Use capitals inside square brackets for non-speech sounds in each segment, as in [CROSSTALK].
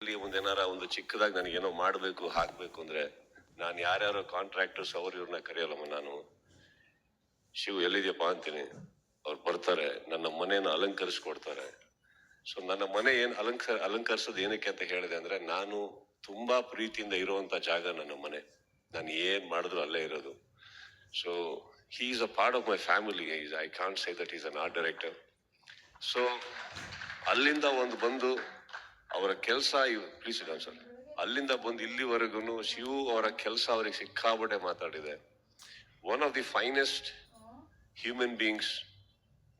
ಒಂದೇನಾರ ಒಂದು ಚಿಕ್ಕದಾಗಿ ನನಗೇನೋ ಮಾಡಬೇಕು, ಹಾಕಬೇಕು ಅಂದ್ರೆ ನಾನು ಯಾರ್ಯಾರೋ ಕಾಂಟ್ರಾಕ್ಟರ್ಸ್ ಅವ್ರು ಇವ್ರನ್ನ ಕರೆಯಲ್ಲಮ್ಮ ನಾನು. ಶಿವ್ ಎಲ್ಲಿದೆಯಪ್ಪ ಅಂತೀನಿ. ಅವ್ರು ಬರ್ತಾರೆ, ನನ್ನ ಮನೆಯನ್ನು ಅಲಂಕರಿಸ್ಕೊಡ್ತಾರೆ. ಸೊ ನನ್ನ ಮನೆ ಏನು ಅಲಂಕಾರ ಅಲಂಕರಿಸೋದು ಏನಕ್ಕೆ ಅಂತ ಹೇಳಿದೆ ಅಂದ್ರೆ ನಾನು ತುಂಬಾ ಪ್ರೀತಿಯಿಂದ ಇರುವಂತ ಜಾಗ ನನ್ನ ಮನೆ. ನಾನು ಏನು ಮಾಡಿದ್ರು ಅಲ್ಲೇ ಇರೋದು. So he is a part of my family I can't say that is an art director so ಅಲ್ಲಿಂದ ಒಂದು ಬಂದು ಅವರ ಕೆಲಸ ಪ್ಲೀಸ್ ಸರ್ ಅಲ್ಲಿಂದ ಬಂದು ಇಲ್ಲಿವರೆಗೂ ಶಿವು ಅವರ ಕೆಲಸ ಅವರಿಗೆ ಸಿಕ್ಕಾಬಟ್ಟೆ ಮಾತಾಡಿದೆ. One of the finest human beings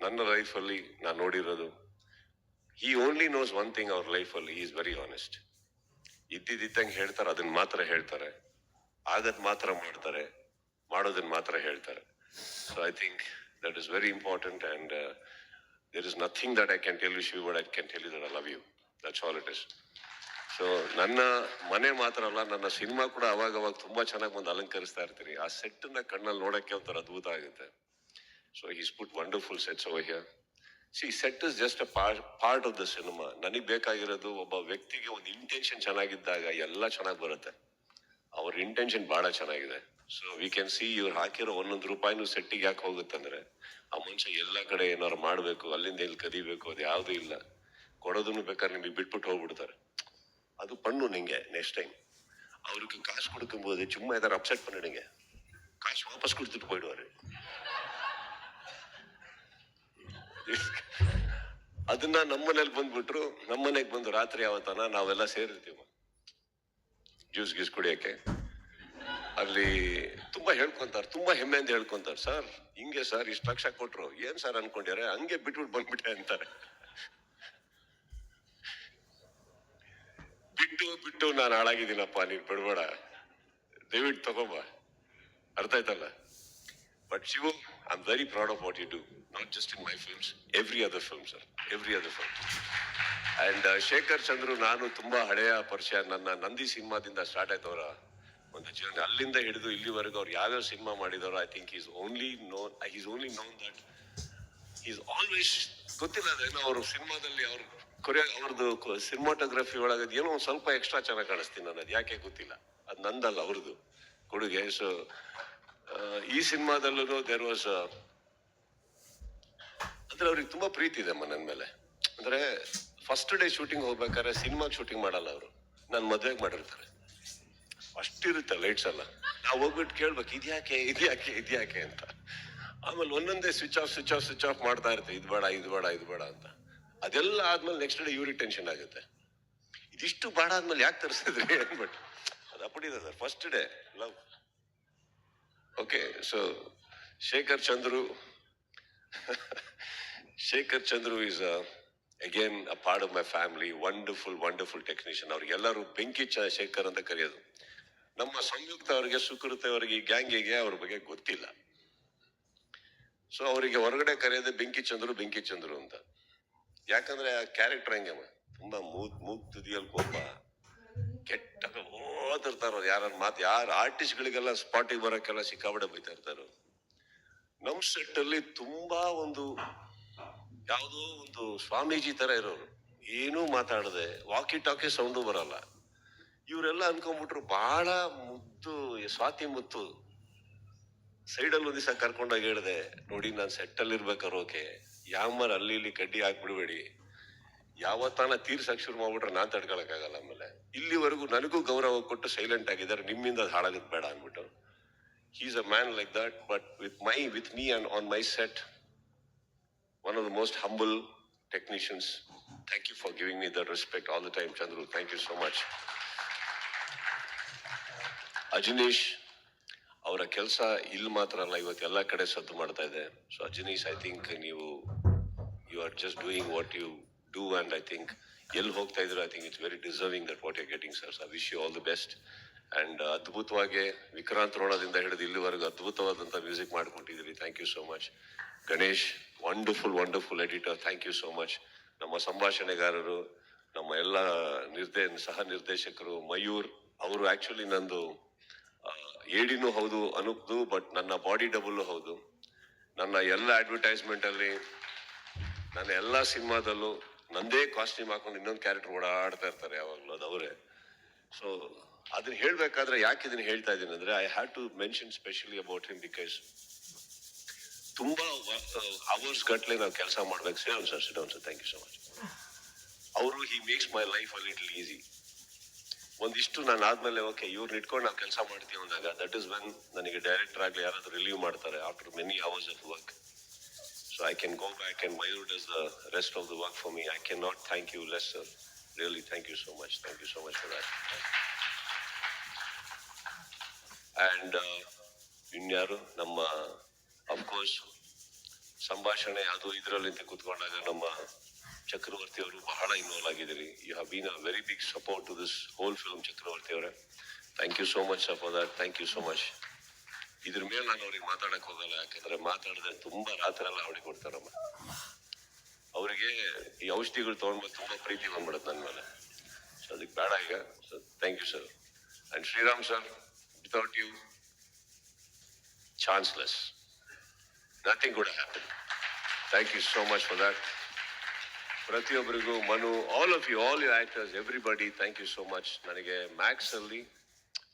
ನನ್ನ ಲೈಫಲ್ಲಿ ನಾನು ನೋಡಿರೋದು. ಈ ಓನ್ಲಿ ನೋಸ್ ಒನ್ ಥಿಂಗ್ ಅವ್ರ ಲೈಫಲ್ಲಿ ಈಸ್ ವೆರಿ ಆನೆಸ್ಟ್ ಇದ್ದಿದ್ದಂಗೆ ಹೇಳ್ತಾರೆ ಅದನ್ನ ಮಾತ್ರ ಹೇಳ್ತಾರೆ. ಆಗದ್ ಮಾತ್ರ ಮಾಡ್ತಾರೆ ಮಾಡೋದನ್ನ ಮಾತ್ರ ಹೇಳ್ತಾರೆ. So I think that is very important and there is nothing that I can tell you Shiv I can tell you that I love you that's all it is so ನನ್ನ ಮನೆ ಮಾತ್ರ ಅಲ್ಲ, ನನ್ನ ಸಿನಿಮಾ ಕೂಡ ಅವಾಗ ಅವಾಗ ತುಂಬಾ ಚೆನ್ನಾಗಿ ಬಂದು ಅಲಂಕರಿಸ್ತಾ ಇರ್ತೀನಿ. ಆ ಸೆಟ್ ಕಣ್ಣಲ್ಲಿ ನೋಡಕ್ಕೆ ಒಂಥರ ಅದ್ಭುತ ಆಗುತ್ತೆ. So is put wonderful sets here see set is just a part of the cinema ನನಗೆ ಬೇಕಾಗಿರೋದು ಒಬ್ಬ ವ್ಯಕ್ತಿಗೆ ಒಂದು ಇಂಟೆನ್ಷನ್ ಚೆನ್ನಾಗಿದ್ದಾಗ ಎಲ್ಲ ಚೆನ್ನಾಗಿ ಬರುತ್ತೆ. ಅವ್ರ ಇಂಟೆನ್ಷನ್ ಬಹಳ ಚೆನ್ನಾಗಿದೆ. ಸೊ ವಿ ಕ್ಯಾನ್ ಸಿ ಇವ್ರು ಹಾಕಿರೋ ಒಂದೊಂದು ರೂಪಾಯಿನೂ ಸೆಟ್ಟಿಗೆ ಯಾಕೆ ಹೋಗುತ್ತಂದ್ರೆ, ಆ ಮನುಷ್ಯ ಎಲ್ಲ ಕಡೆ ಏನಾರು ಮಾಡಬೇಕು, ಅಲ್ಲಿಂದ ಇಲ್ಲಿ ಕದಿಬೇಕು ಅದು ಯಾವುದೂ ಇಲ್ಲ. ಕೊಡೋದನ್ನು ಬೇಕಾದ್ರೆ ನಿಮಗೆ ಬಿಟ್ಬಿಟ್ಟು ಹೋಗ್ಬಿಡ್ತಾರೆ ಅದು ಪಣ್ಣು ನಿಂಗೆ ನೆಕ್ಸ್ಟ್ ಟೈಮ್ அவருக்கு காசு கொடுக்கும்போது சும்மா ஏதாவது அப்செட் பண்ணிடுங்க காசு வாபஸ் கொடுத்துட்டு போயிடுவாரு ಅದನ್ನ ನಮ್ಮನೇಲಿ ಬಂದ್ಬಿಟ್ರು ನಮ್ಮನೆಗೆ ಬಂದು ರಾತ್ರಿ ಯಾವತ್ತನ ನಾವೆಲ್ಲ ಸೇರಿರ್ತೀವ ಜ್ಯೂಸ್ ಗೀಸ್ ಕುಡಿಯಕ್ಕೆ ಅಲ್ಲಿ ತುಂಬಾ ಹೇಳ್ಕೊಂತಾರೆ ತುಂಬಾ ಹೆಮ್ಮೆಯಿಂದ ಹೇಳ್ಕೊಂತಾರೆ ಸರ್ ಹಿಂಗೆ ಸರ್ ಇಷ್ಟು ಲಕ್ಷ ಕೊಟ್ರು ಏನ್ ಸರ್ ಅನ್ಕೊಂಡಿದ್ದಾರೆ ಹಂಗೆ ಬಿಟ್ಬಿಟ್ಟು ಬಂದ್ಬಿಟ್ಟೆ ಅಂತಾರೆ ಬಿಟ್ಟು ಬಿಟ್ಟು ನಾನು ಹಾಳಾಗಿದ್ದೀನಪ್ಪ, ನೀನು ಬಿಡಬೇಡ. ದಯವಿಟ್ಟು ತಗೊಂಬ. ಅರ್ಥ ಆಯ್ತಲ್ಲ? But Shivu I am very proud of what you do not just in my films every other film sir every other film and Shekhar Chandru ನಾನು ತುಂಬ ಹಳೆಯ ಪರಿಚಯ. ನನ್ನ ನಂದಿ ಸಿನಿಮಾದಿಂದ ಸ್ಟಾರ್ಟ್ ಆಯ್ತವ್ರ ಒಂದು ಜೀವನ ಅಲ್ಲಿಂದ ಹಿಡಿದು ಇಲ್ಲಿವರೆಗೂ ಅವ್ರು ಯಾವ್ಯಾವ ಸಿನಿಮಾ ಮಾಡಿದವರು I think is only known is only known that is always ಗೊತ್ತಿಲ್ಲ, ಅದೇನೋ ಅವರು ಸಿನಿಮಾದಲ್ಲಿ ಅವ್ರು ಕೊರಿಯಾ ಅವ್ರದ್ದು ಸಿನಿಮಾಟೋಗ್ರಫಿ ಒಳಗೆ ಏನೋ ಒಂದು ಸ್ವಲ್ಪ ಎಕ್ಸ್ಟ್ರಾ ಚೆನ್ನಾಗಿ ಕಾಣಿಸ್ತೀನಿ ನಾನು, ಅದು ಯಾಕೆ ಗೊತ್ತಿಲ್ಲ. ಅದು ನಂದಲ್ಲ ಅವ್ರದ್ದು ಕೊಡುಗೆ. ಸೊ ಈ ಸಿನಿಮಾದಲ್ಲೂ ದೇರ್ ವಾಸ್ ಅಂದ್ರೆ ಅವ್ರಿಗೆ ತುಂಬಾ ಪ್ರೀತಿ ಇದೆ ನನ್ನ ನನ್ ಮೇಲೆ. ಅಂದ್ರೆ ಫಸ್ಟ್ ಡೇ ಶೂಟಿಂಗ್ ಹೋಗ್ಬೇಕಾದ್ರೆ ಸಿನಿಮಾ ಶೂಟಿಂಗ್ ಮಾಡಲ್ಲ ಅವರು. ನಾನು ಮದುವೆಗೆ ಮಾಡಿರ್ತಾರೆ. ಅಷ್ಟಿರುತ್ತೆ ಲೈಟ್ಸ್ ಎಲ್ಲ. ನಾವು ಹೋಗ್ಬಿಟ್ಟು ಕೇಳ್ಬೇಕು, ಇದ್ಯಾಕೆ ಇದ್ಯಾಕೆ ಇದ್ಯಾಕೆ? ಅಂತ. ಆಮೇಲೆ ಒಂದೊಂದೇ switch off switch off switch off ಮಾಡ್ತಾ ಇರ್ತೀವಿ, ಇದು ಬೇಡ ಇದು ಬೇಡ ಇದು ಬೇಡ ಅಂತ. ಅದೆಲ್ಲ ಆದ್ಮೇಲೆ ನೆಕ್ಸ್ಟ್ ಡೇ ಇವ್ರಿಗೆ ಟೆನ್ಷನ್ ಆಗುತ್ತೆ. ಇದಿಷ್ಟು ಬಾಡ ಆದ್ಮೇಲೆ ಯಾಕೆ ತರಿಸಿದ್ರಿ [LAUGHS] ಅಂದ್ಬಿಟ್ಟು. ಅದು ಅಪ್ಪಡಿದೆ sir first day love okay so Shekhar Chandru Shekhar Chandru is again a part of my family wonderful wonderful technician ಅವ್ರಿಗೆಲ್ಲರೂ ಬೆಂಕಿ ಚ ಶೇಖರ್ ಅಂತ ಕರೆಯೋದು. ನಮ್ಮ ಸಂಯುಕ್ತ ಅವರಿಗೆ, ಸುಕೃತ ಅವರಿಗೆ ಗ್ಯಾಂಗಿಗೆ ಅವ್ರ ಬಗ್ಗೆ ಗೊತ್ತಿಲ್ಲ. ಸೊ ಅವರಿಗೆ ಹೊರಗಡೆ ಕರೆಯೋದೇ ಬೆಂಕಿ ಚಂದ್ರು ಬೆಂಕಿ ಚಂದ್ರು ಅಂತ. ಯಾಕಂದ್ರೆ ಆ ಕ್ಯಾರೆಕ್ಟರ್ ಹಂಗೆ. ತುಂಬಾ ಮೂಗ್ ಮೂಗ್ ತುದಿಯಲ್ಲಿ ಕೋಪ. ಕೆಟ್ಟ ಓದಿರ್ತಾರ ಯಾರ ಮಾತು, ಯಾರು ಆರ್ಟಿಸ್ಟ್ಗಳಿಗೆಲ್ಲ ಸ್ಪಾಟಿಗೆ ಬರೋಕ್ಕೆಲ್ಲ ಸಿಕ್ಕಾಬಡೆ ಬೈತಾ ಇರ್ತಾರ ನಮ್ ಸೆಟ್ ಅಲ್ಲಿ ತುಂಬಾ ಒಂದು, ಯಾವುದೋ ಒಂದು ಸ್ವಾಮೀಜಿ ತರ ಇರೋರು. ಏನೂ ಮಾತಾಡದೆ ವಾಕಿ ಟಾಕಿ ಸೌಂಡು ಬರಲ್ಲ. ಇವರೆಲ್ಲ ಅನ್ಕೊಂಡ್ಬಿಟ್ರು ಬಹಳ ಮುದ್ದು, ಸ್ವಾತಿ ಮುತ್ತು. ಸೈಡಲ್ಲಿ ಒಂದು ದಿವಸ ಕರ್ಕೊಂಡೋಗಿ ಹೇಳಿದೆ, ನೋಡಿ, ನಾನು ಸೆಟ್ಟಲ್ಲಿ ಇರ್ಬೇಕಾರೋಕೆ ಯಾಮರ್ ಅಲ್ಲಿ ಇಲ್ಲಿ ಕಡ್ಡಿ ಹಾಕ್ಬಿಡ್ಬೇಡಿ. ಯಾವತ್ತಾನ ತೀರ್ಸಕ್ ಶುರು ಮಾಡ್ಬಿಟ್ರೆ ನಾನ್ ತಡ್ಕೊಳಕ್ಕಾಗಲ್ಲ ಆಮೇಲೆ. ಇಲ್ಲಿವರೆಗೂ ನನಗೂ ಗೌರವ ಕೊಟ್ಟು ಸೈಲೆಂಟ್ ಆಗಿದ್ದಾರೆ, ನಿಮ್ಮಿಂದ ಹಾಳಾಗದ್ ಬೇಡ ಅಂದ್ಬಿಟ್ಟು. He's a man like that but with my with me and on my set one of the most humble technicians thank you for giving me the respect all the time Chandru thank you so much Ajaneesh ಅವರ ಕೆಲಸ ಇಲ್ಲಿ ಮಾತ್ರ ಅಲ್ಲ ಇವತ್ತು ಎಲ್ಲ ಕಡೆ ಸದ್ದು ಮಾಡ್ತಾ ಇದೆ. ಸೊ ಅಜನೀಶ್ ಐ ಥಿಂಕ್ ನೀವು you are just doing what you do and I think ಎಲ್ಲಿ ಹೋಗ್ತಾ ಇದ್ರು I think it's very deserving that what you getting sir I wish you all the best and ಅದ್ಭುತವಾಗಿ ವಿಕ್ರಾಂತ್ ರೋಣದಿಂದ ಹಿಡಿದು ಇಲ್ಲಿವರೆಗೂ ಅದ್ಭುತವಾದಂಥ music ಮಾಡಿಕೊಟ್ಟಿದ್ದೀರಿ. Thank you so much Ganesh wonderful wonderful editor thank you so much ನಮ್ಮ ಸಂಭಾಷಣೆಗಾರರು, ನಮ್ಮ ಎಲ್ಲ ನಿರ್ದೇ, ಸಹ ನಿರ್ದೇಶಕರು, ಮಯೂರ್ ಅವರು ಆ್ಯಕ್ಚುಲಿ ನಂದು ಏಡಿನೂ ಹೌದು, ಅನುಪ್ದು ಬಟ್ ನನ್ನ ಬಾಡಿ ಡಬಲ್ ಹೌದು. ನನ್ನ ಎಲ್ಲ ಅಡ್ವರ್ಟೈಸ್ಮೆಂಟ್ ನನ್ನ ಎಲ್ಲ ಸಿನಿಮಾದಲ್ಲೂ ನಂದೇ ಕಾಸ್ಟ್ಯೂಮ್ ಹಾಕೊಂಡು ಇನ್ನೊಂದು ಕ್ಯಾರೆಕ್ಟರ್ ಓಡಾಡ್ತಾ ಇರ್ತಾರೆ ಯಾವಾಗಲೂ, ಅದು ಅವರೇ. ಸೊ ಅದನ್ನ ಹೇಳಬೇಕಾದ್ರೆ ಯಾಕೆ ಇದನ್ನ ಹೇಳ್ತಾ ಇದ್ದೀನಿ ಅಂದರೆ I have to mention specially about him because ತುಂಬಾ ಅವರ್ಸ್ ಗಟ್ಲೆ ನಾವು ಕೆಲಸ ಮಾಡ್ಬೇಕು sir sir Sriram sir thank you so much ಅವರು he makes my life a little easy ಒಂದಿಷ್ಟು ನಾನು ಆದ್ಮೇಲೆ ಓಕೆ ಇವ್ರನ್ನ ಇಟ್ಕೊಂಡು ನಾವು ಕೆಲಸ ಮಾಡ್ತೀವಿ ಅಂದಾಗ ದಟ್ ಇಸ್ ವೆನ್ ನನಗೆ ಡೈರೆಕ್ಟರ್ ಆಗಲಿ ಯಾರಾದ್ರೂ ರಿಲೀವ್ ಮಾಡ್ತಾರೆ after many hours of work so I can go back and ಮೈರು does the rest of the work for me I can not thank you less sir really thank you so much thank you so much for that and ಇನ್ಯಾರು? ನಮ್ಮ of course ಸಂಭಾಷಣೆ ಅದು ಇದರಲ್ಲಿ ಕೂತ್ಕೊಂಡಾಗ ನಮ್ಮ ಚಕ್ರವರ್ತಿ ಅವರು ಬಹಳ involve ಆಗಿದ್ದೀರಿ. You have been a very big support to this whole film Chakravarthy ಅವರೇ. Thank you so much for that thank you so much ಇದ್ರ ಮೇಲೆ ನಾನು ಅವ್ರಿಗೆ ಮಾತಾಡಕ್ ಹೋಗಲ್ಲ, ಯಾಕಂದ್ರೆ ಮಾತಾಡಿದ್ರೆ ತುಂಬಾ ರಾತ್ರಿ ಎಲ್ಲ ಅವ್ರಿಗೆ ಕೊಡ್ತಾರಮ್ಮ. ಅವರಿಗೆ ಈ ಔಷಧಿಗಳು ತಗೊಂಡ್ಬಂದು ತುಂಬಾ ಪ್ರೀತಿ ಬಂದ್ಬಿಡುತ್ತೆ ನನ್ನ ಮೇಲೆ. ಸೊ ಅದಕ್ಕೆ ಬೇಡ ಈಗ. So thank you sir and Sriram sir without you chanceless nothing good happen thank you so much for that ಪ್ರತಿಯೊಬ್ಬರಿಗೂ Manu all of you all you actors everybody thank you so much ನನಗೆ Max ಅಲ್ಲಿ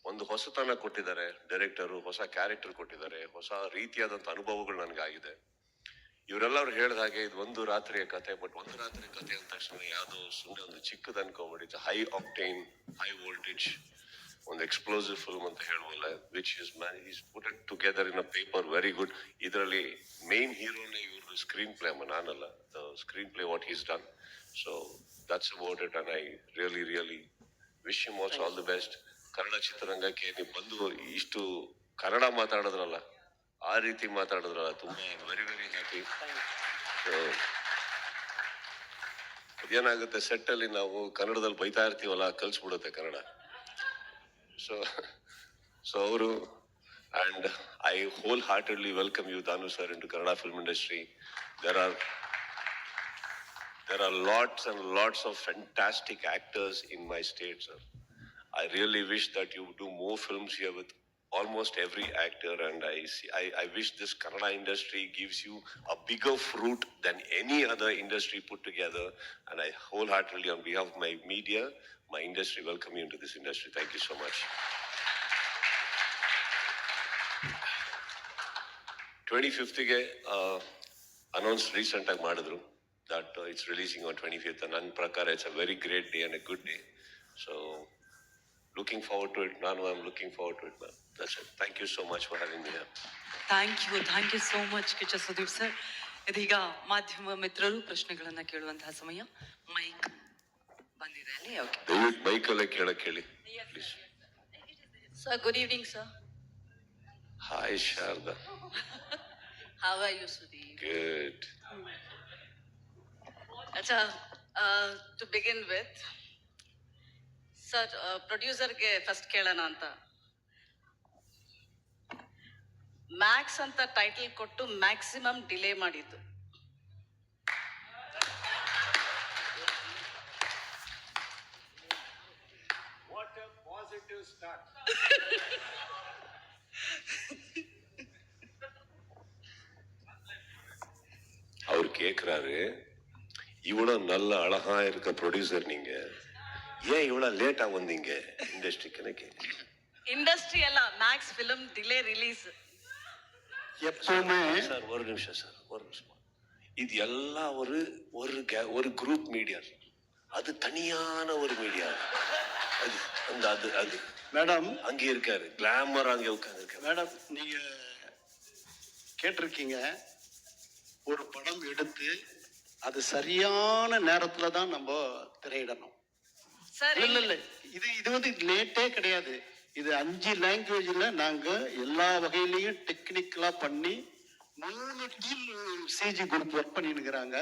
ಒಂದು ಹೊಸತನ ಕೊಟ್ಟಿದ್ದಾರೆ director ಹೊಸ character ಕೊಟ್ಟಿದ್ದಾರೆ, ಹೊಸ ರೀತಿಯಾದಂಥ ಅನುಭವಗಳು ನನಗಾಗಿದೆ. ಇವರೆಲ್ಲರೂ ಹೇಳಿದ ಹಾಗೆ ಇದು ಒಂದು ರಾತ್ರಿಯ ಕತೆ ಬಟ್ ಒಂದು ರಾತ್ರಿಯ ಕತೆ ಅಂದ ತಕ್ಷಣ ಯಾವುದೋ ಸುಮ್ಮನೆ ಒಂದು ಚಿಕ್ಕದು ಅನ್ಕೊಂಬಿಟ್ಟು ಹೈ ಆಕ್ಟೈನ್ ಹೈ ವೋಲ್ಟೇಜ್ ಒಂದು ಎಕ್ಸ್ಪ್ಲೋಸಿವ್ ಫಿಲ್ಮ್ ಅಂತ ಹೇಳುವಲ್ಲ which is is put it together in a paper very good ಇದರಲ್ಲಿ ಮೇನ್ ಹೀರೋನೇ ಇವರು ಸ್ಕ್ರೀನ್ ಪ್ಲೇ ನಾನಲ್ಲ. The screenplay what is done so that's about it and I really really wish him also all the best Kannada ಚಿತ್ರರಂಗಕ್ಕೆ ನೀವು ಬಂದು ಇಷ್ಟು ಕನ್ನಡ ಮಾತಾಡಿದ್ರಲ್ಲ ಆ ರೀತಿ ಮಾತಾಡಿದ್ರಲ್ಲ ತುಂಬಾ ವೆರಿ ವೆರಿ ಹ್ಯಾಪಿ ಅದೇನಾಗುತ್ತೆ ಸೆಟ್ ಅಲ್ಲಿ ನಾವು ಕನ್ನಡದಲ್ಲಿ ಬೈತಾ ಇರ್ತೀವಲ್ಲ ಕಲ್ಸ್ಬಿಡುತ್ತೆ ಕನ್ನಡ. ಸೊ ಸೊ ಅವರು and I whole heartedly welcome you Danu sir into Kannada film industry there are there are lots and lots of fantastic actors in my state, sir. I really wish that you do more films here with almost every actor, and I see, I, I wish this Kannada industry gives you a bigger fruit than any other industry put together. And I wholeheartedly, on behalf of my media, my industry, welcome you into this industry. Thank you so much. Twenty ಫಿಫ್ತ್ಗೆ announce recent ಆಗಿ ಮಾಡಿದ್ರು that it's releasing on twenty fifth ನನ್ನ ಪ್ರಕಾರ it's a very great day and a good day so looking forward to it ನಾನು I am looking forward to it ma'am that's it thank you so much for having me thank you thank you so much Kiccha Sudeep sir ಇದೀಗ ಮಾಧ್ಯಮ ಮಿತ್ರರು ಪ್ರಶ್ನೆಗಳನ್ನ ಕೇಳುವಂತಹ ಸಮಯ mic ಬಂದಿದೆ ಅಲ್ಲಿ okay ದಯವಿಟ್ಟು ಬೈಕಲ್ಲೇ ಕೇಳಕ್ಕೆ ಹೇಳಿ please Sir, good evening, sir. Hi Sharada How are you, Sudeep? Good Acha, uh, to begin with, sir, uh, producer ಗೆ ಫಸ್ಟ್ ಕೇಳೋಣ ಅಂತ ಮ್ಯಾಕ್ಸ್ ಅಂತ ಟೈಟಲ್ ಕೊಟ್ಟು ಮ್ಯಾಕ್ಸಿಮಮ್ ಡಿಲೇ ಮಾಡಿದ್ದು அவர் கேக்குறாரு இவ்வளவு நல்ல அழகா இருக்க ப்ரொடியூசர் நீங்க ஏன் இவ்வளவு லேட்டா வந்தீங்க? இண்டஸ்ட்ரி எனக்கு இண்டஸ்ட்ரி எல்லாம் மேக்ஸ் ஃபிலிம் டிலே ரிலீஸ் எப்பவுமே சார் ஒரு நிமிஷம் சார் ஒரு நிமிஷம். இது எல்லாம் ஒரு ஒரு ஒரு குரூப் மீடியா அது தனியான ஒரு மீடியா அது அந்த அது அது. மேடம். அங்கே இருக்காரு கிளாமர் அங்கே உட்காந்துருக்காரு மேடம் நீங்க கேட்டிருக்கீங்க ஒரு படம் எடுத்து அது சரியான நேரத்தில் தான் நம்ம திரையிடணும். இல்ல இல்ல இது இது வந்து லேட்டே கிடையாது. இது அஞ்சு லாங்குவேஜ்ல நாங்க எல்லா வகையிலையும் டெக்னிக்கலா பண்ணி மூணு டீம் சிஜி குரூப் ஒர்க் பண்ணிருக்கிறாங்க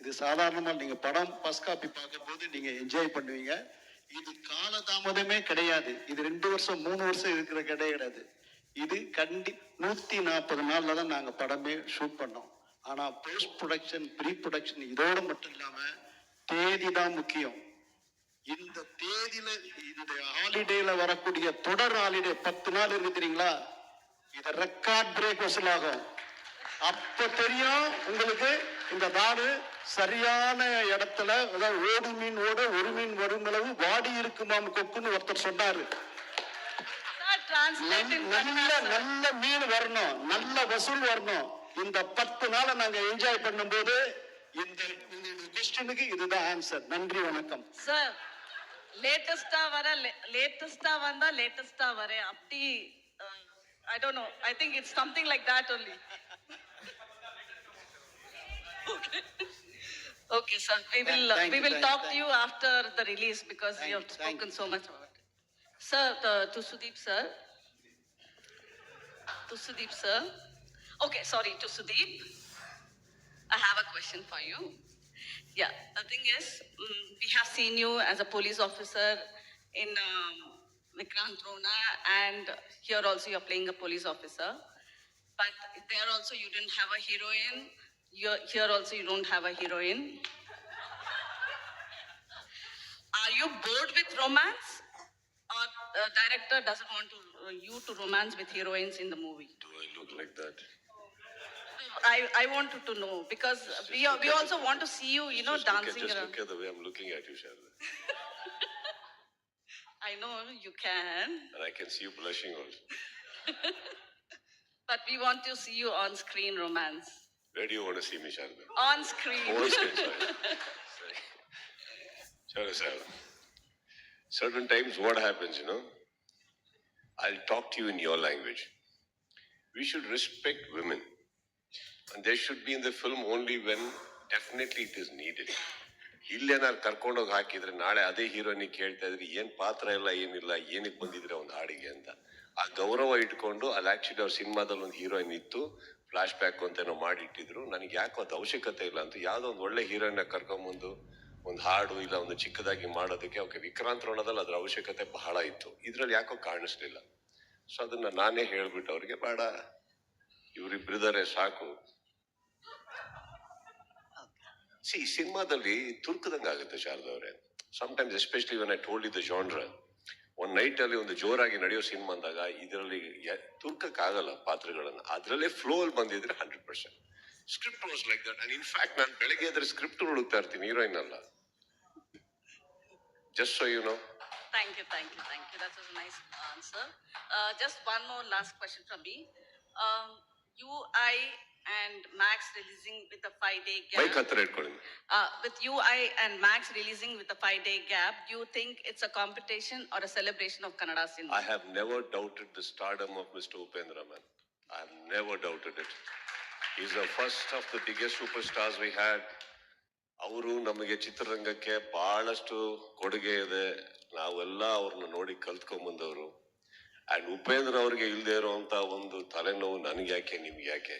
இது சாதாரணமா நீங்க படம் பஸ் காப்பி பார்க்கும்போது நீங்க என்ஜாய் பண்ணுவீங்க. இது காலதாமதமே கிடையாது. இது ரெண்டு வருஷம் மூணு வருஷம் இருக்கிற கிடையாது. இது கண்டி நூத்தி நாற்பது நாள்ல தான் நாங்க படமே ஷூட் பண்ணோம். ஆனா போஸ்ட் ப்ரொடக்ஷன் ப்ரீ ப்ரொடக்ஷன் இதோட மட்டும் இல்லாம தேதி தான் முக்கியம். இந்த தேதியில இந்த ஹாலிடேல வரக்கூடிய தொடர் ஹாலிடே பத்து நாள் இருக்கு தெரியுங்களா? இது ரெக்கார்ட் பிரேக் வசூலாகும் அப்ப தெரியும் உங்களுக்கு இந்த தாடு சரியான இடத்துல அதாவது ஓடு மீன் ஓட ஒரு மீன் வரும் அளவு வாடி இருக்குமாம் கொக்குன்னு ஒருத்தர் சொன்னாரு. நல்ல. நல்ல மீன் வரணும் நல்ல வசூல் வரணும். இந்த பத்து நாளை நாங்க என்ஜாய் பண்ணும்போது இந்த கொஸ்டினுக்கு இதுதான் ஆன்சர் நன்றி வணக்கம். Sir, latest ஆ வர latest ஆ வந்தா latest ஆ வர அப்படி uh, I don't know. I think it's something like that only. okay. Okay, sir. We will uh, Thank we you, will thank- talk thank to you after the release because Thank you have you, thank spoken you. so much about it. Sir, the, to Sudeep sir. yeah, the thing is, mm, we have seen you as a police officer in um, Vikrant Rona, and here also you're playing a police officer. But there also you didn't have a heroine. You're, here also you don't have a heroine. Are you bored with romance, or the director doesn't want to, uh, you to romance with heroines in the movie? Do I look like that? I, I wanted to know because we, are, we also want to see you, you know, Just look at- dancing Just around. look at the way I'm looking at you, Sharda. [LAUGHS] I know you can, And I can see you blushing also. [LAUGHS] but we want to see you on screen romance. Where do you want to see me, Sharda? On screen. On screen, [LAUGHS] sorry. Sorry, sorry. Certain times what happens, you know, I'll talk to you in your language. We should respect women. And they should be in the film only when definitely it is needed. ಇಲ್ಲೇನಾದ್ರು ಕರ್ಕೊಂಡೋಗಿ ಹಾಕಿದ್ರೆ ನಾಳೆ ಅದೇ ಹೀರೋನಿಗೆ ಕೇಳ್ತಾ ಇದ್ರೆ ಏನ್ ಪಾತ್ರ ಇಲ್ಲ ಏನಿಲ್ಲ, ಏನಕ್ಕೆ ಬಂದಿದ್ರೆ ಒಂದು ಹಾಡಿಗೆ ಅಂತ. ಆ ಗೌರವ ಇಟ್ಕೊಂಡು ಅಲ್ಲಿ ಆಕ್ಚುಲಿ ಅವ್ರ ಸಿನಿಮಾದಲ್ಲಿ ಒಂದು ಹೀರೋಯಿನ್ ಇತ್ತು, ಫ್ಲಾಶ್ ಬ್ಯಾಕ್ ಅಂತೇನೋ ಮಾಡಿಟ್ಟಿದ್ರು. ನನಗೆ ಯಾಕೋ ಅದು ಅವಶ್ಯಕತೆ ಇಲ್ಲ ಅಂತ. ಯಾವುದೋ ಒಂದು ಒಳ್ಳೆ ಹೀರೋಯಿನ್ ಕರ್ಕೊಂಬಂದು ಒಂದು ಹಾಡು ಇಲ್ಲ ಒಂದು ಚಿಕ್ಕದಾಗಿ ಮಾಡೋದಕ್ಕೆ ಅವಕ್ಕೆ ವಿಕ್ರಾಂತ್ ರೋಣದಲ್ಲಿ ಅದ್ರ ಅವಶ್ಯಕತೆ ಬಹಳ ಇತ್ತು. ಇದ್ರಲ್ಲಿ ಯಾಕೋ ಕಾಣಿಸ್ಲಿಲ್ಲ. ಸೊ ಅದನ್ನ ನಾನೇ ಹೇಳ್ಬಿಟ್ಟು ಅವ್ರಿಗೆ, ಬೇಡ ಇವರಿಬ್ಬರಿದ್ದಾರೆ ಸಾಕು. ಸಿ ಸಿನಿಮಾದಲ್ಲಿ ತುರ್ಕದಂಗ ಆಗುತ್ತೆ ಶಾರದ ಅವರೇ. Times especially one I told ಇದ್ ಜಾನ್ರ ಒಂದ್ ನೈಟ್ ಅಲ್ಲಿ ಒಂದು ಜೋರಾಗಿ ನಡೆಯೋ ಸಿನಿಮಾ ಅಂದಾಗ ಇದರಲ್ಲಿ ತುರ್ಕಕ್ ಆಗಲ್ಲ ಪಾತ್ರಗಳನ್ನ. ಅದರಲ್ಲೇ ಫ್ಲೋ ಅಲ್ಲಿ ಬಂದಿದ್ರೆ hundred percent script was like that and in fact ನಾನು ಬೆಳಗ್ಗೆ ಅದ್ರ ಸ್ಕ್ರಿಪ್ಟ್ ಹುಡುಕ್ತಾ ಇರ್ತೀನಿ ಹೀರೋಯಿನ್ ಅಲ್ಲ. Just so you know Thank you, thank you, thank you. That was a nice answer. Uh, just one more last you, I, and Max releasing with a five-day gap. gap. ಹತ್ರ ಇಟ್ಕೊಳ್ಳಿ Uh, with UI and Max releasing with a five-day gap, do you think it's a competition or a celebration of Kannada cinema? I have never doubted the stardom of Mr. Upendra man. I have never doubted it. He's the first of the biggest superstars we had. ಅವರು ನಮಗೆ ಚಿತ್ರರಂಗಕ್ಕೆ ಬಹಳಷ್ಟು ಕೊಡುಗೆ ಇದೆ ನಾವೆಲ್ಲ ಅವ್ರನ್ನ ನೋಡಿ ಕಲ್ತ್ಕೊಂಡ್ ಬಂದವರು ಅಂಡ್ ಉಪೇಂದ್ರ ಅವ್ರಿಗೆ ಇಲ್ದೇ ಇರುವಂತ ಒಂದು ತಲೆನೋವು ನನಗೆ ಯಾಕೆ ನಿಮ್ಗೆ ಯಾಕೆ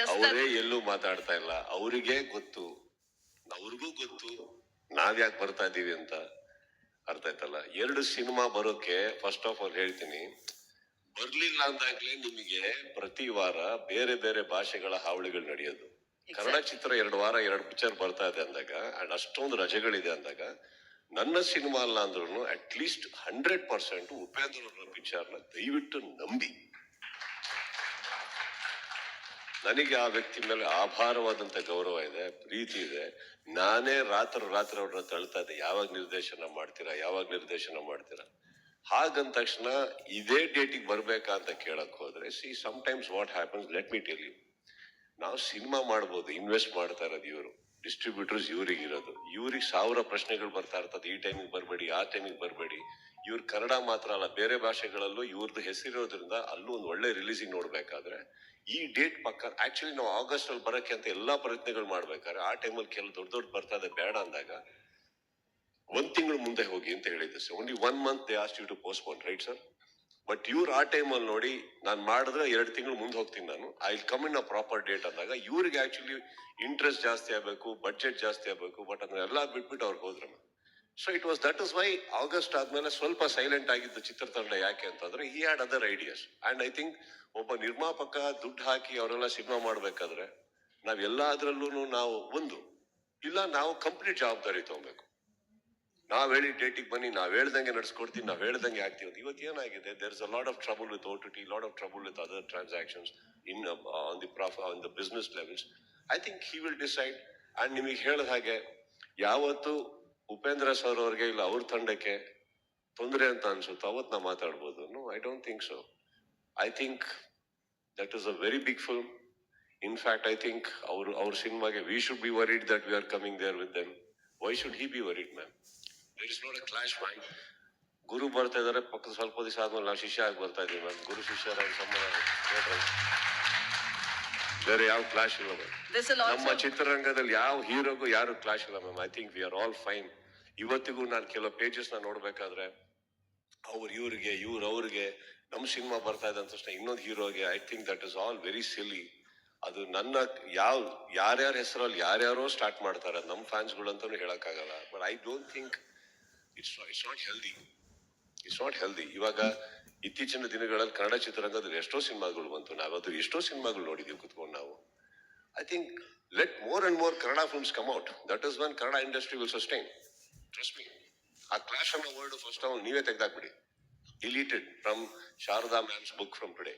ಅವರೇ ಎಲ್ಲೂ ಮಾತಾಡ್ತಾ ಇಲ್ಲ. ಅವರಿಗೆ ಗೊತ್ತು. ಅವ್ರಿಗೂ ಗೊತ್ತು. ನಾವ್ಯಾಕೆ ಬರ್ತಾ ಇದೀವಿ ಅಂತ ಅರ್ಥ ಆಯ್ತಲ್ಲ? ಎರಡು ಸಿನಿಮಾ ಬರೋಕೆ ಫಸ್ಟ್ ಆಫ್ ಆಲ್ ಹೇಳ್ತೀನಿ. ಬರ್ಲಿಲ್ಲ ಅಂದಾಗ್ಲೇ ನಿಮಗೆ ಪ್ರತಿ ವಾರ ಬೇರೆ ಬೇರೆ ಭಾಷೆಗಳ ಹಾವಳಿಗಳು ನಡೆಯೋದು. ಕನ್ನಡ ಚಿತ್ರ ಎರಡು ವಾರ ಎರಡು ಪಿಕ್ಚರ್ ಬರ್ತಾ ಇದೆ ಅಂದಾಗ ಅಂಡ್ ಅಷ್ಟೊಂದು ರಜೆಗಳಿದೆ ಅಂದಾಗ ನನ್ನ ಸಿನಿಮಾ ಅಲ್ಲ ಅಂದ್ರೂ at least hundred percent Upendra ಪಿಕ್ಚರ್ನ ದಯವಿಟ್ಟು ನಂಬಿ. ನನಗೆ ಆ ವ್ಯಕ್ತಿ ಮೇಲೆ ಆಭಾರವಾದಂತ ಗೌರವ ಇದೆ, ಪ್ರೀತಿ ಇದೆ. ನಾನೇ ರಾತ್ರಿ ರಾತ್ರಿ ಅವ್ರನ್ನ ತಳ್ತಾ ಇದ್ದೆ. ಯಾವಾಗ ನಿರ್ದೇಶನ ಮಾಡ್ತೀರಾ, ಯಾವಾಗ ನಿರ್ದೇಶನ ಮಾಡ್ತೀರಾ? ಹಾಗಂದ ತಕ್ಷಣ ಇದೇ ಡೇಟಿಗೆ ಬರಬೇಕಾ ಅಂತ ಕೇಳಕ್ ಹೋದ್ರೆ see sometimes what happens let me tell you ನಾವು ಸಿನಿಮಾ ಮಾಡ್ಬೋದು ಇನ್ವೆಸ್ಟ್ ಮಾಡ್ತಾ ಇರೋದು ಇವರು ಡಿಸ್ಟ್ರಿಬ್ಯೂಟರ್ಸ್ ಇವ್ರಿಗೆ ಇರೋದು ಇವ್ರಿಗೆ ಸಾವಿರ ಪ್ರಶ್ನೆಗಳು ಬರ್ತಾ ಇರ್ತದೆ. ಈ ಟೈಮಿಗೆ ಬರಬೇಡಿ, ಆ ಟೈಮಿಗೆ ಬರಬೇಡಿ. ಇವ್ರ ಕನ್ನಡ ಮಾತ್ರ ಅಲ್ಲ, ಬೇರೆ ಭಾಷೆಗಳಲ್ಲೂ ಇವ್ರದ್ದು ಹೆಸರಿರೋದ್ರಿಂದ ಅಲ್ಲೂ ಒಂದು ಒಳ್ಳೆ ರಿಲೀಸಿಂಗ್ ನೋಡ್ಬೇಕಾದ್ರೆ ಈ ಡೇಟ್ ಪಕ್ಕ ಆಕ್ಚುಲಿ ನಾವು ಆಗಸ್ಟ್ ಅಲ್ಲಿ ಬರಕ್ಕೆ ಅಂತ ಎಲ್ಲಾ ಪ್ರಯತ್ನಗಳು ಮಾಡ್ಬೇಕಾದ್ರೆ ಆ ಟೈಮಲ್ಲಿ ಕೆಲವು ದೊಡ್ಡ ದೊಡ್ಡ ಬರ್ತಾ ಇದೆ, ಬೇಡ ಅಂದಾಗ ಒಂದ್ ತಿಂಗಳು ಮುಂದೆ ಹೋಗಿ ಅಂತ ಹೇಳಿದ್ದೆ sir only one month they asked you to postpone right sir but ಇವ್ರು ಆ ಟೈಮಲ್ಲಿ ನೋಡಿ ನಾನು ಮಾಡಿದ್ರೆ ಎರಡು ತಿಂಗಳು ಮುಂದೆ ಹೋಗ್ತೀನಿ ನಾನು. I will come in a proper date ಅಂದಾಗ ಇವ್ರಿಗೆ ಆಕ್ಚುಲಿ ಇಂಟ್ರೆಸ್ಟ್ ಜಾಸ್ತಿ ಆಗಬೇಕು ಬಡ್ಜೆಟ್ ಜಾಸ್ತಿ ಆಗಬೇಕು ಬಟ್ ಅದನ್ನೆಲ್ಲ ಬಿಟ್ಬಿಟ್ಟು ಅವ್ರಿಗೆ ಹೋದ್ರೆ. So it was that is why August ಆದ್ಮೇಲೆ ಸ್ವಲ್ಪ ಸೈಲೆಂಟ್ ಆಗಿದ್ದು ಚಿತ್ರತಂಡ ಯಾಕೆ ಅಂತಂದ್ರೆ ಈ had other ideas and I think ಒಬ್ಬ ನಿರ್ಮಾಪಕ ದುಡ್ಡು ಹಾಕಿ ಅವರೆಲ್ಲ ಸಿನಿಮಾ ಮಾಡ್ಬೇಕಾದ್ರೆ ನಾವ್ ಎಲ್ಲಾದ್ರಲ್ಲೂ ನಾವು ಒಂದು, ಇಲ್ಲ ನಾವು ಕಂಪ್ಲೀಟ್ ಜವಾಬ್ದಾರಿ ತಗೋಬೇಕು. ನಾವ್ ಹೇಳಿ ಡೇಟಿಗೆ ಬನ್ನಿ, ನಾವ್ ಹೇಳ್ದಂಗೆ ನಡ್ಸ್ಕೊಡ್ತೀವಿ ನಾವ್ ಹೇಳ್ದಂಗೆ ಆಗ್ತೀವಿ ಅಂತ. ಇವತ್ತು ಏನಾಗಿದೆ there is a lot of trouble with O T T lot of trouble with other transactions in on the prof on the business levels I think he will decide and ನಿಮಗೆ ಹೇಳಿದ ಹಾಗೆ, ಯಾವತ್ತು ಉಪೇಂದ್ರ ಸರ್ ಅವ್ರಿಗೆ ಇಲ್ಲ ಅವ್ರ ತಂಡಕ್ಕೆ ತೊಂದರೆ ಅಂತ ಅನ್ಸುತ್ತೆ ಅವತ್ತು ನಾ ಮಾತಾಡ್ಬೋದು. No I don't think so I think that is a very big film in fact I think ಅವ್ರು ಅವ್ರ ಸಿನಿಮಾಗೆ we should be worried that we are coming there with them why should he be worried ma'am there is not a clash ma'am Guru ಬರ್ತಾ ಇದ್ದಾರೆ ಪಕ್ಕದ ಸ್ವಲ್ಪ ದಿವಸ ಆದ್ಮೇಲೆ ನಾವು ಶಿಷ್ಯ ಆಗಿ ಬರ್ತಾ ಇದ್ದೀವಿ ಮ್ಯಾಮ್ ಗುರು ಶಿಷ್ಯರ ಸಂಬಂಧ. ಬೇರೆ ಯಾವ ಕ್ಲಾಶ್ ಇಲ್ಲ ಮ್ಯಾಮ್ ನಮ್ಮ ಚಿತ್ರರಂಗದಲ್ಲಿ ಯಾವ ಹೀರೋಗೂ ಯಾರು ಕ್ಲಾಶ್ ಇಲ್ಲ ma'am I think we are all fine ಇವತ್ತಿಗೂ ನಾನು ಕೆಲವು ಪೇಜಸ್ನ ನೋಡಬೇಕಾದ್ರೆ ಅವ್ರ ಇವ್ರಿಗೆ, ಇವ್ರ ಅವ್ರಿಗೆ ನಮ್ಮ ಸಿನಿಮಾ ಬರ್ತಾ ಇದೆ ಅಂತ ಇನ್ನೊಂದು ಹೀರೋಗೆ I think that is all very silly ಅದು ನನ್ನ ಯಾವ, ಯಾರ್ಯಾರ ಹೆಸರಲ್ಲಿ ಯಾರ್ಯಾರೋ ಸ್ಟಾರ್ಟ್ ಮಾಡ್ತಾರೆ ನಮ್ಮ ಫ್ಯಾನ್ಸ್ಗಳು ಹೇಳಕ್ಕಾಗಲ್ಲ. But I don't think it's it's not healthy it's not healthy ಇವಾಗ ಇತ್ತೀಚಿನ ದಿನಗಳಲ್ಲಿ ಕನ್ನಡ ಚಿತ್ರರಂಗದಲ್ಲಿ ಎಷ್ಟೋ ಸಿನಿಮಾಗಳು ಬಂತು. ನಾವದು ಎಷ್ಟೋ ಸಿನಿಮಾಗಳು ನೋಡಿದೀವಿ ಕುತ್ಕೊಂಡು ನಾವು. I think let more and more Kannada films come out that is one Kannada industry will sustain trust me ಆ ಕ್ಲಾಶ್ ಅನ್ನೋ ವರ್ಡ್ ಫಸ್ಟ್ ಆಫ್ ನೀವೇ ತೆಗ್ದಾಕ್ಬಿಡಿ deleted from Sharada ma'am's book from today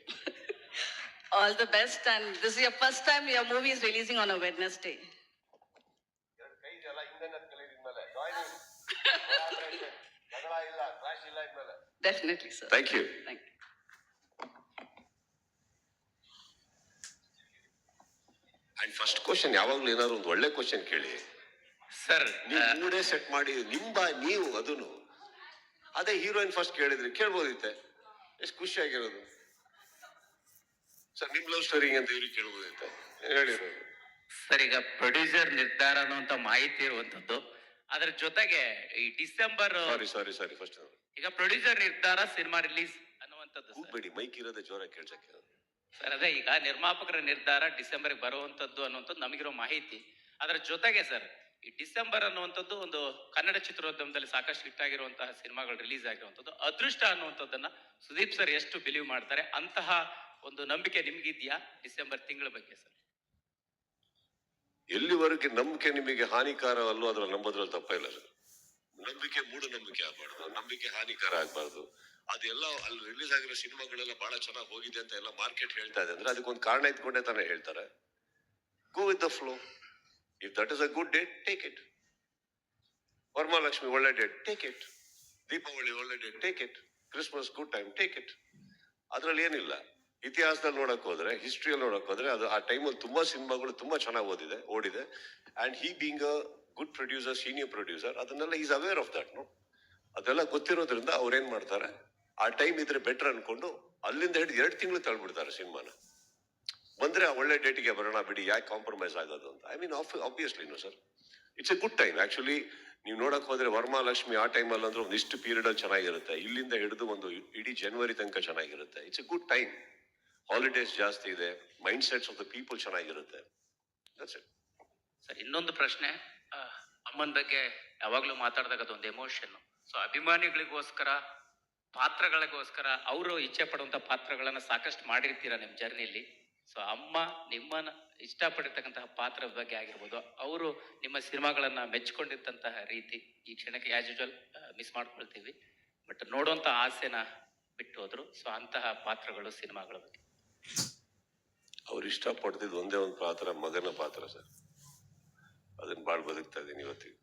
the best and this is your first time your movie is releasing on a Wednesday. Definitely, sir. Thank you Thank you. And first question ಯಾವಾಗಲೂ ಏನಾದ್ರು ಒಂದು ಒಳ್ಳೆ question ಕೇಳಿ sir ನೀವು ಮೂಡೇ set ಮಾಡಿ ನಿಂಬ ನೀವು ಅದನ್ನು ಅದೇ ಹೀರೋಯಿನ್ ಫಸ್ಟ್ ಕೇಳಿದ್ರಿ ಕೇಳ್ಬೋದಿತ್ತೆ. ಎಷ್ಟು ಖುಷಿ ಆಗಿರೋದು ಸರ್ ನಿಮ್ ಲವ್ ಸ್ಟೋರಿ ಅಂತ ಇವ್ರಿಗೆ ಕೇಳ್ಬೋದಿತ್ತೆ. ಹೇಳಿರೋದು. ಸರ್ ಈಗ ಪ್ರೊಡ್ಯೂಸರ್ ನಿರ್ಧಾರ ಅನ್ನುವಂತ ಮಾಹಿತಿ ಇರುವಂತದ್ದು ಅದ್ರ ಜೊತೆಗೆ ಈ December sorry sorry sorry first ಈಗ ಪ್ರೊಡ್ಯೂಸರ್ ನಿರ್ಧಾರ ಸಿನಿಮಾ ರಿಲೀಸ್ ಅನ್ನುವಂಥದ್ದು. ಕೂಗ್ಬೇಡಿ ಮೈಕ್ ಇರೋದೆ ಜೋರ ಕೇಳ್ಸಕ್ಕೆ. ಸರ್ ಅದೇ ಈಗ ನಿರ್ಮಾಪಕರ ನಿರ್ಧಾರ ಡಿಸೆಂಬರ್ ಬರುವಂತದ್ದು ಅನ್ನುವಂಥದ್ದು ನಮಗಿರೋ ಮಾಹಿತಿ. ಅದರ ಜೊತೆಗೆ ಸರ್ ಈ ಡಿಸೆಂಬರ್ ಅನ್ನುವಂಥದ್ದು ಒಂದು ಕನ್ನಡ ಚಿತ್ರೋದ್ಯಮದಲ್ಲಿ ಸಾಕಷ್ಟು ಹಿಟ್ ಆಗಿರುವಂತಹ ಸಿನಿಮಾಗಳು ರಿಲೀಸ್ ಆಗಿರುವಂಥದ್ದು. ಅದೃಷ್ಟ ಅನ್ನುವಂಥದ್ದನ್ನ ಸುದೀಪ್ ಸರ್ ಎಷ್ಟು ಬಿಲೀವ್ ಮಾಡ್ತಾರೆ ಅಂತಹ ಒಂದು ನಂಬಿಕೆ ನಿಮ್ಗಿದ್ಯಾ ಡಿಸೆಂಬರ್ ತಿಂಗಳ ಬಗ್ಗೆ ಸರ್? ಎಲ್ಲಿವರೆಗೆ ನಂಬಿಕೆ ನಿಮಗೆ ಹಾನಿಕಾರ ಅಲ್ಲೋ ಅದ್ರಲ್ಲಿ ನಂಬೋದ್ರಲ್ಲಿ ತಪ್ಪ ಇಲ್ಲ ಸರ್ ನಂಬಿಕೆ ಮೂಢನಂಬಿಕೆ ಆಗ್ಬಾರ್ದು, ನಂಬಿಕೆ ಹಾನಿಕಾರ ಆಗ್ಬಾರ್ದು. ಅದೆಲ್ಲ ಅಲ್ಲಿ ರಿಲೀಸ್ ಆಗಿರೋ ಸಿನಿಮಾಗಳೆಲ್ಲ ಬಹಳ ಚೆನ್ನಾಗಿ ಹೋಗಿದೆ ಅಂತ ಎಲ್ಲ ಮಾರ್ಕೆಟ್ ಹೇಳ್ತಾ ಇದೆ. ಅಂದ್ರೆ ಅದಕ್ಕೊಂದು ಕಾರಣ ಇದ್ಕೊಂಡೇ ತಾನೇ ಹೇಳ್ತಾರೆ. Go with the flow if that is a good date take it Varamahalakshmi ಒಳ್ಳೆ ಡೇಟ್ ಟೇಕ್ ಇಟ್ ದೀಪಾವಳಿ ಒಳ್ಳೆ date take it Christmas good time take it ಅದರಲ್ಲಿ ಏನಿಲ್ಲ. ಇತಿಹಾಸದಲ್ಲಿ ನೋಡಕ್ ಹೋದ್ರೆ ಹಿಸ್ಟ್ರಿಯಲ್ಲಿ ನೋಡಕ್ ಹೋದ್ರೆ, ಅದು ಆ ಟೈಮಲ್ಲಿ ತುಂಬಾ ಸಿನಿಮಾಗಳು ತುಂಬಾ ಚೆನ್ನಾಗಿ ಓದಿದೆ, ಓಡಿದೆ. And he being a good producer senior producer ಅದನ್ನೆಲ್ಲ is aware of that no ಅದೆಲ್ಲ ಗೊತ್ತಿರೋದ್ರಿಂದ ಅವ್ರೇನ್ ಮಾಡ್ತಾರೆ? ಆ ಟೈಮ್ ಇದ್ರೆ ಬೆಟರ್ ಅನ್ಕೊಂಡು ಅಲ್ಲಿಂದ ಹಿಡಿದು ಎರಡು ತಿಂಗಳು ತಳ್ಬಿಡ್ತಾರೆ ಸಿನಿಮಾನ. ಬಂದ್ರೆ ಆ ಒಳ್ಳೆ ಡೇಟಿಗೆ ಬರೋಣ ಬಿಡಿ, ಯಾಕೆ ಕಾಂಪ್ರಮೈಸ್ ಆಗೋದು ಅಂತ? I mean obviously no sir it's a good time actually ನೀವು ನೋಡಕ್ ಹೋದರೆ ವರಮಹಾಲಕ್ಷ್ಮಿ ಆ ಟೈಮಲ್ಲಿ ಅಂದ್ರೆ ಒಂದಿಷ್ಟು ಪೀರಿಯಡ್ ಚೆನ್ನಾಗಿರುತ್ತೆ. ಇಲ್ಲಿಂದ ಹಿಡಿದು ಒಂದು ಇಡೀ ಜನವರಿ ತನಕ ಚೆನ್ನಾಗಿರುತ್ತೆ. It's a good time holidays ಜಾಸ್ತಿ ಇದೆ. Mind sets of the people ಚೆನ್ನಾಗಿರುತ್ತೆ ಸರ್, ಇನ್ನೊಂದು ಪ್ರಶ್ನೆ. ಅಮ್ಮನ ಬಗ್ಗೆ ಯಾವಾಗಲೂ ಮಾತಾಡಿದಾಗ ಅದೊಂದು ಎಮೋಷನ್ ಸೊ ಅಭಿಮಾನಿಗಳಿಗೋಸ್ಕರ, ಪಾತ್ರಗಳಿಗೋಸ್ಕರ, ಅವರು ಇಚ್ಛೆ ಪಡುವಂತ ಪಾತ್ರಗಳನ್ನ ಸಾಕಷ್ಟು ಮಾಡಿರ್ತೀರಾ ನಿಮ್ಮ ಜರ್ನಿಲಿ ಸೊ ಅಮ್ಮ ನಿಮ್ಮನ್ನ ಇಷ್ಟಪಡಿರ್ತಕ್ಕಂತಹ ಪಾತ್ರದ ಬಗ್ಗೆ ಆಗಿರ್ಬೋದು, ಅವರು ನಿಮ್ಮ ಸಿನಿಮಾಗಳನ್ನ ಮೆಚ್ಚಿಕೊಂಡಿರ್ತಂತಹ ರೀತಿ ಈ ಕ್ಷಣಕ್ಕೆ ಆಸ್ ಯೂಶುವಲ್ ಮಿಸ್ ಮಾಡ್ಕೊಳ್ತೀವಿ. ಬಟ್ ನೋಡುವಂತ ಆಸೆನ ಬಿಟ್ಟು ಹೋದ್ರು. ಸೊ ಅಂತಹ ಪಾತ್ರಗಳು ಸಿನಿಮಾಗಳ ಬಗ್ಗೆ. ಅವ್ರು ಇಷ್ಟಪಡ್ತಿದ್ದು ಒಂದೇ ಒಂದು ಪಾತ್ರ, ಮಗನ ಪಾತ್ರ ಸರ್. ಅದನ್ನ ಬಾಳ್ ಬದುಕ್ತಾ ಇದ್ದೀನಿ ಇವತ್ತಿಗೆ.